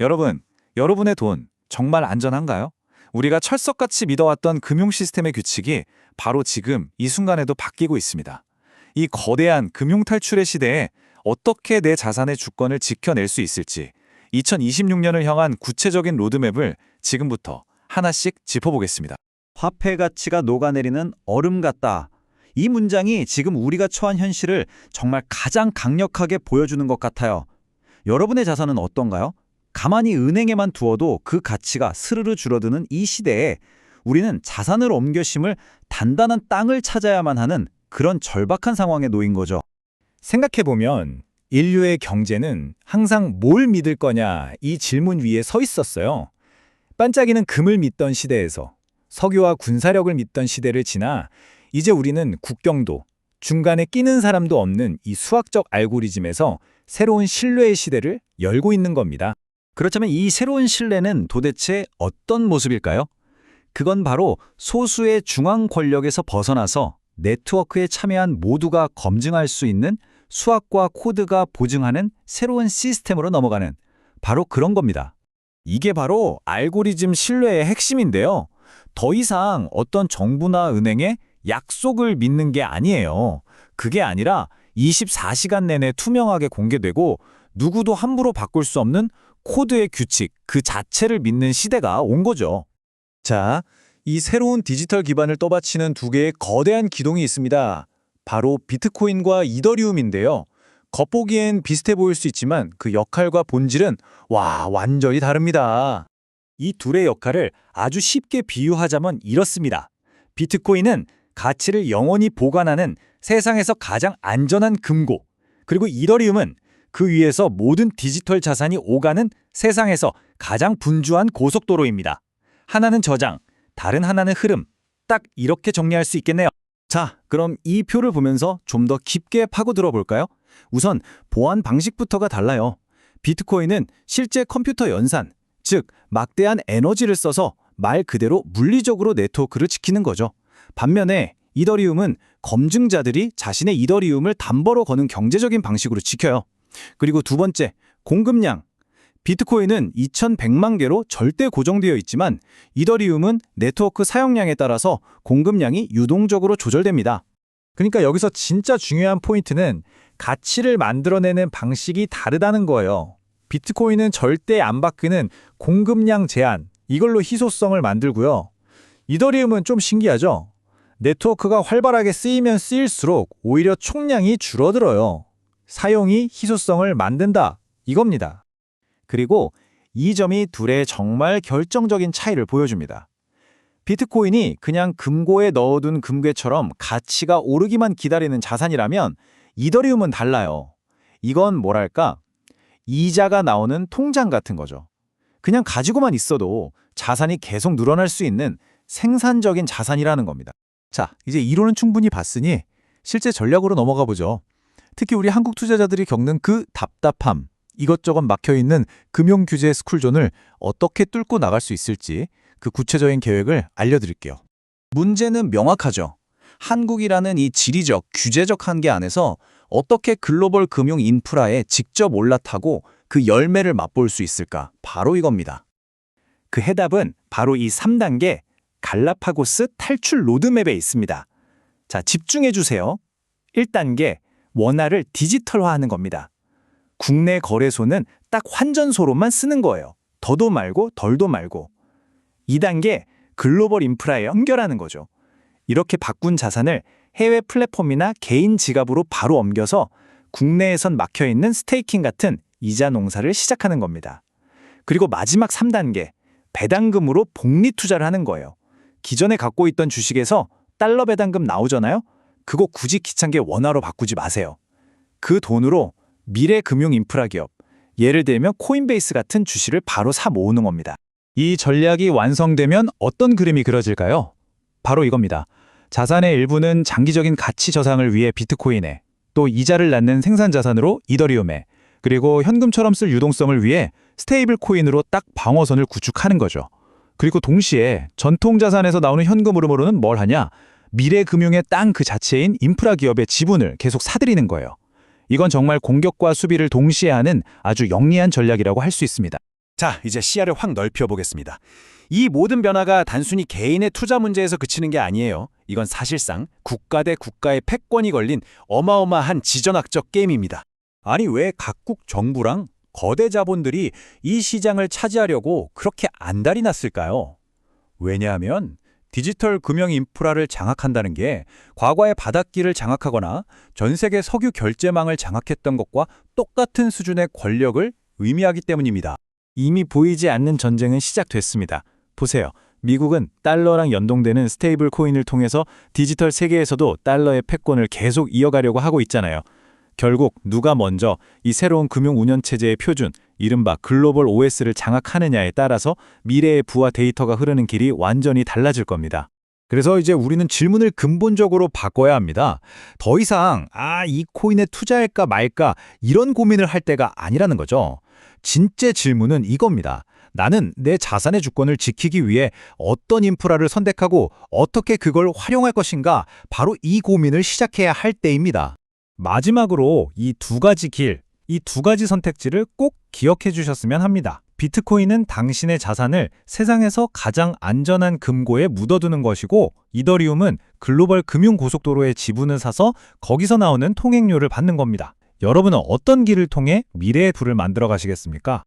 여러분, 여러분의 돈 정말 안전한가요? 우리가 철석같이 믿어왔던 금융 시스템의 규칙이 바로 지금 이 순간에도 바뀌고 있습니다. 이 거대한 금융 탈출의 시대에 어떻게 내 자산의 주권을 지켜낼 수 있을지 2026년을 향한 구체적인 로드맵을 지금부터 하나씩 짚어보겠습니다. 화폐 가치가 녹아내리는 얼음 같다. 이 문장이 지금 우리가 처한 현실을 정말 가장 강력하게 보여주는 것 같아요. 여러분의 자산은 어떤가요? 가만히 은행에만 두어도 그 가치가 스르르 줄어드는 이 시대에 우리는 자산을 옮겨 심을 단단한 땅을 찾아야만 하는 그런 절박한 상황에 놓인 거죠. 생각해보면 인류의 경제는 항상 뭘 믿을 거냐 이 질문 위에 서 있었어요. 반짝이는 금을 믿던 시대에서 석유와 군사력을 믿던 시대를 지나 이제 우리는 국경도 중간에 끼는 사람도 없는 이 수학적 알고리즘에서 새로운 신뢰의 시대를 열고 있는 겁니다. 그렇다면 이 새로운 신뢰는 도대체 어떤 모습일까요? 그건 바로 소수의 중앙 권력에서 벗어나서 네트워크에 참여한 모두가 검증할 수 있는 수학과 코드가 보증하는 새로운 시스템으로 넘어가는 바로 그런 겁니다. 이게 바로 알고리즘 신뢰의 핵심인데요. 더 이상 어떤 정부나 은행의 약속을 믿는 게 아니에요. 그게 아니라 24시간 내내 투명하게 공개되고 누구도 함부로 바꿀 수 없는 코드의 규칙 그 자체를 믿는 시대가 온 거죠. 자, 이 새로운 디지털 기반을 떠받치는 두 개의 거대한 기동이 있습니다. 바로 비트코인과 이더리움인데요. 겉보기엔 비슷해 보일 수 있지만 그 역할과 본질은 와, 완전히 다릅니다. 이 둘의 역할을 아주 쉽게 비유하자면 이렇습니다. 비트코인은 가치를 영원히 보관하는 세상에서 가장 안전한 금고, 그리고 이더리움은 그 위에서 모든 디지털 자산이 오가는 세상에서 가장 분주한 고속도로입니다. 하나는 저장, 다른 하나는 흐름. 딱 이렇게 정리할 수 있겠네요. 자, 그럼 이 표를 보면서 좀 더 깊게 파고 들어 볼까요? 우선 보안 방식부터가 달라요. 비트코인은 실제 컴퓨터 연산, 즉 막대한 에너지를 써서 말 그대로 물리적으로 네트워크를 지키는 거죠. 반면에 이더리움은 검증자들이 자신의 이더리움을 담보로 거는 경제적인 방식으로 지켜요. 그리고 두 번째, 공급량. 비트코인은 2100만 개로 절대 고정되어 있지만 이더리움은 네트워크 사용량에 따라서 공급량이 유동적으로 조절됩니다. 그러니까 여기서 진짜 중요한 포인트는 가치를 만들어내는 방식이 다르다는 거예요. 비트코인은 절대 안 바뀌는 공급량 제한, 이걸로 희소성을 만들고요. 이더리움은 좀 신기하죠? 네트워크가 활발하게 쓰이면 쓰일수록 오히려 총량이 줄어들어요. 사용이 희소성을 만든다, 이겁니다. 그리고 이 점이 둘의 정말 결정적인 차이를 보여줍니다. 비트코인이 그냥 금고에 넣어둔 금괴처럼 가치가 오르기만 기다리는 자산이라면 이더리움은 달라요. 이건 뭐랄까? 이자가 나오는 통장 같은 거죠. 그냥 가지고만 있어도 자산이 계속 늘어날 수 있는 생산적인 자산이라는 겁니다. 자, 이제 이론은 충분히 봤으니 실제 전략으로 넘어가 보죠. 특히 우리 한국 투자자들이 겪는 그 답답함, 이것저것 막혀있는 금융 규제 스쿨존을 어떻게 뚫고 나갈 수 있을지 그 구체적인 계획을 알려드릴게요. 문제는 명확하죠. 한국이라는 이 지리적, 규제적 한계 안에서 어떻게 글로벌 금융 인프라에 직접 올라타고 그 열매를 맛볼 수 있을까? 바로 이겁니다. 그 해답은 바로 이 3단계 갈라파고스 탈출 로드맵에 있습니다. 자, 집중해 주세요. 1단계 원화를 디지털화하는 겁니다. 국내 거래소는 딱 환전소로만 쓰는 거예요. 더도 말고 덜도 말고. 2단계 글로벌 인프라에 연결하는 거죠. 이렇게 바꾼 자산을 해외 플랫폼이나 개인 지갑으로 바로 옮겨서 국내에선 막혀있는 스테이킹 같은 이자 농사를 시작하는 겁니다. 그리고 마지막 3단계, 배당금으로 복리 투자를 하는 거예요. 기존에 갖고 있던 주식에서 달러 배당금 나오잖아요? 그거 굳이 귀찮게 원화로 바꾸지 마세요. 그 돈으로 미래 금융 인프라 기업, 예를 들면 코인베이스 같은 주식을 바로 사 모으는 겁니다. 이 전략이 완성되면 어떤 그림이 그려질까요? 바로 이겁니다. 자산의 일부는 장기적인 가치 저상을 위해 비트코인에, 또 이자를 낳는 생산 자산으로 이더리움에, 그리고 현금처럼 쓸 유동성을 위해 스테이블 코인으로 딱 방어선을 구축하는 거죠. 그리고 동시에 전통 자산에서 나오는 현금 흐름으로는 뭘 하냐? 미래 금융의 땅 그 자체인 인프라 기업의 지분을 계속 사들이는 거예요. 이건 정말 공격과 수비를 동시에 하는 아주 영리한 전략이라고 할 수 있습니다. 자, 이제 시야를 확 넓혀 보겠습니다. 이 모든 변화가 단순히 개인의 투자 문제에서 그치는 게 아니에요. 이건 사실상 국가 대 국가의 패권이 걸린 어마어마한 지정학적 게임입니다. 아니 왜 각국 정부랑 거대 자본들이 이 시장을 차지하려고 그렇게 안달이 났을까요? 왜냐하면 디지털 금융 인프라를 장악한다는 게 과거의 바닷길을 장악하거나 전 세계 석유 결제망을 장악했던 것과 똑같은 수준의 권력을 의미하기 때문입니다. 이미 보이지 않는 전쟁은 시작됐습니다. 보세요. 미국은 달러랑 연동되는 스테이블 코인을 통해서 디지털 세계에서도 달러의 패권을 계속 이어가려고 하고 있잖아요. 결국 누가 먼저 이 새로운 금융 운영 체제의 표준, 이른바 글로벌 OS를 장악하느냐에 따라서 미래의 부와 데이터가 흐르는 길이 완전히 달라질 겁니다. 그래서 이제 우리는 질문을 근본적으로 바꿔야 합니다. 더 이상 아, 이 코인에 투자할까 말까 이런 고민을 할 때가 아니라는 거죠. 진짜 질문은 이겁니다. 나는 내 자산의 주권을 지키기 위해 어떤 인프라를 선택하고 어떻게 그걸 활용할 것인가 바로 이 고민을 시작해야 할 때입니다. 마지막으로 이 두 가지 길, 이 두 가지 선택지를 꼭 기억해 주셨으면 합니다. 비트코인은 당신의 자산을 세상에서 가장 안전한 금고에 묻어두는 것이고 이더리움은 글로벌 금융 고속도로의 지분을 사서 거기서 나오는 통행료를 받는 겁니다. 여러분은 어떤 길을 통해 미래의 부를 만들어 가시겠습니까?